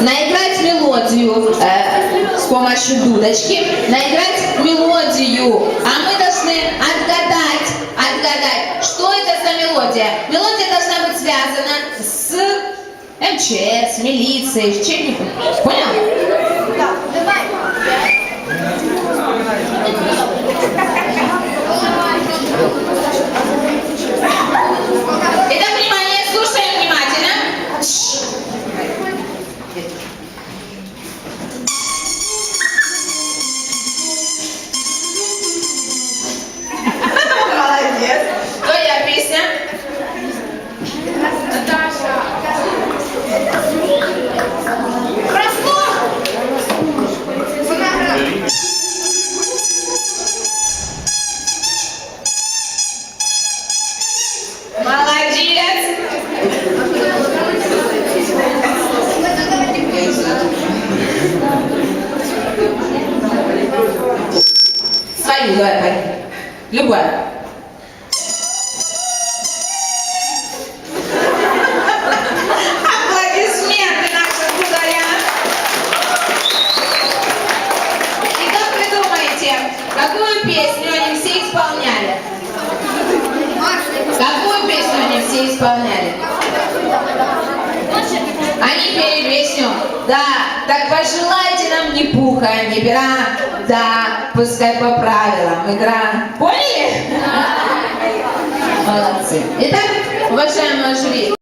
наиграть мелодию э, с помощью дудочки, наиграть мелодию, а мы должны отгадать, отгадать, что это за мелодия. Мелодия должна быть связана с МЧС, милицией, с чем-нибудь. Свою давай, Поль. Любая. Какую песню они все исполняли? Какую песню они все исполняли? Они пели песню «Да, так пожелайте нам ни пуха, ни пера, да, пускай по правилам игра». Поняли? Молодцы. Итак, уважаемые жюри,